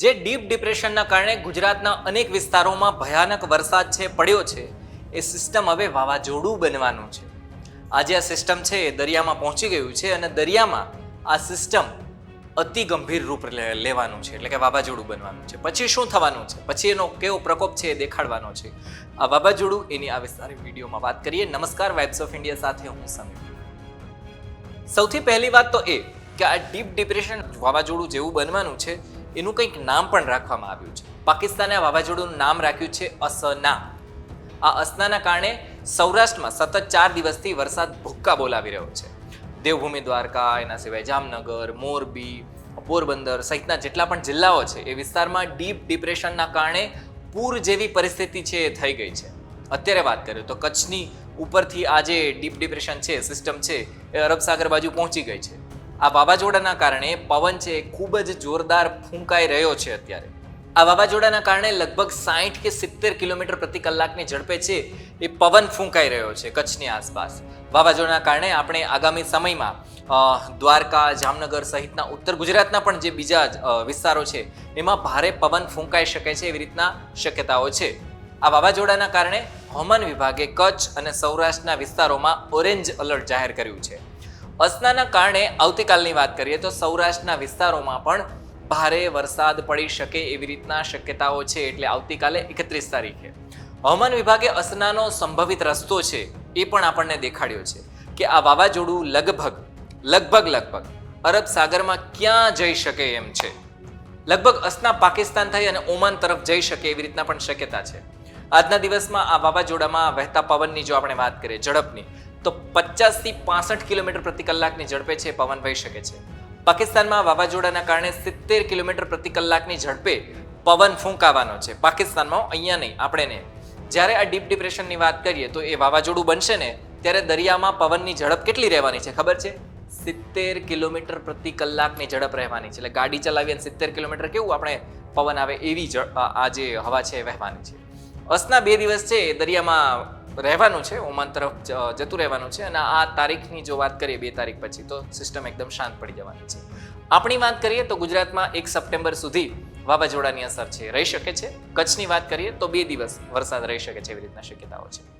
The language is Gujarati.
જે ડીપ ડિપ્રેશનના કારણે ગુજરાતના અનેક વિસ્તારોમાં ભયાનક વરસાદ છે, પડ્યો છે, એ સિસ્ટમ હવે વાવાઝોડું બનવાનું છે. આજે આ સિસ્ટમ છે એ દરિયામાં પહોંચી ગયું છે અને દરિયામાં આ સિસ્ટમ અતિ ગંભીર રૂપ લેવાનું છે, એટલે કે વાવાઝોડું બનવાનું છે. પછી શું થવાનું છે? પછી એનો કેવો પ્રકોપ છે એ દેખાડવાનો છે. આ વાવાઝોડું એની આ વિસ્તારી વિડીયોમાં વાત કરીએ. નમસ્કાર વાઇબ્સ ઓફ ઇન્ડિયા સાથે હું સમીર. સૌથી પહેલી વાત તો એ કે આ ડીપ ડિપ્રેશન વાવાઝોડું જેવું બનવાનું છે એનું કંઈક નામ પણ રાખવામાં આવ્યું છે. પાકિસ્તાને આ વાવાઝોડુંનું નામ રાખ્યું છે અસના. આ અસનાના કારણે સૌરાષ્ટ્રમાં સતત ચાર દિવસથી વરસાદ ભૂક્કા બોલાવી રહ્યો છે. દેવભૂમિ, દ્વારકા, એના સિવાય જામનગર, મોરબી, પોરબંદર સહિતના જેટલા પણ જિલ્લાઓ છે, એ વિસ્તારમાં ડીપ ડિપ્રેશનના કારણે પૂર જેવી પરિસ્થિતિ છે એ થઈ ગઈ છે. અત્યારે વાત કરીએ તો કચ્છની ઉપરથી આ જે ડીપ ડિપ્રેશન છે, સિસ્ટમ છે, એ અરબ સાગર બાજુ પહોંચી ગઈ છે. આ વાવાઝોડાના કારણે પવન છે ખૂબ જ જોરદાર ફૂંકાઈ રહ્યો છે અત્યારે. આ વાવાઝોડાના કારણે લગભગ સાઠ કે સિત્તેર કિલોમીટર પ્રતિ કલાકની ઝડપે છે એ પવન ફૂંકાઈ રહ્યો છે કચ્છની આસપાસ. વાવાઝોડાના કારણે આપણે આગામી સમયમાં દ્વારકા, જામનગર સહિતના ઉત્તર ગુજરાતના પણ જે બીજા વિસ્તારો છે એમાં ભારે પવન ફૂંકાઈ શકે છે એવી રીતના શક્યતાઓ છે. આ વાવાઝોડાના કારણે હવામાન વિભાગે કચ્છ અને સૌરાષ્ટ્રના વિસ્તારોમાં ઓરેન્જ એલર્ટ જાહેર કર્યું છે. અસનાના કારણે આવતીકાલની વાત કરીએ તો સૌરાષ્ટ્રના વિસ્તારોમાં પણ ભારે વરસાદ પડી શકે એવી રીતના શક્યતાઓ છે એટલે આવતીકાલે એકત્રીસ તારીખે. હવામાન વિભાગે અસનાનો સંભવિત રસ્તો છે એ પણ આપણને દેખાડ્યો છે કે આ વાવાઝોડું લગભગ લગભગ લગભગ અરબ સાગરમાં ક્યાં જઈ શકે એમ છે. લગભગ અસના પાકિસ્તાન થઈ અને ઓમાન તરફ જઈ શકે એવી રીતના પણ શક્યતા છે. આજના દિવસમાં આ વાવાઝોડામાં વહેતા પવનની જો આપણે વાત કરીએ, ઝડપની તો પચાસથી પાસઠ કિલોમીટર પ્રતિ કલાકની ઝડપે છે પવન વહી શકે છે. પાકિસ્તાનમાં વાવાઝોડાના કારણે સિત્તેર કિલોમીટર પ્રતિ કલાકની ઝડપે પવન ફૂંકાવાનો છે. પાકિસ્તાનમાં અહીંયા નહીં, આપણે ને જ્યારે આ ડીપ ડિપ્રેશનની વાત કરીએ તો એ વાવાઝોડું બનશે ને, ત્યારે દરિયામાં પવનની ઝડપ કેટલી રહેવાની છે, ખબર છે? સિત્તેર કિલોમીટર પ્રતિ કલાકની ઝડપ રહેવાની છે. એટલે ગાડી ચલાવીએ અને સિત્તેર કિલોમીટર કેવું આપણે પવન આવે એવી આ જે હવા છે એ વહેવાની છે. અસના બે દિવસ છે દરિયામાં રહેવાનું છે, ઓમાન તરફ જતું રહેવાનું છે અને આ તારીખની જો વાત કરીએ, બે તારીખ પછી, તો સિસ્ટમ એકદમ શાંત પડી જવાની છે. આપણી વાત કરીએ તો ગુજરાતમાં એક સપ્ટેમ્બર સુધી વાવાઝોડાની અસર છે, રહી શકે છે. કચ્છની વાત કરીએ તો બે દિવસ વરસાદ રહી શકે છે એવી રીતના શક્યતાઓ છે.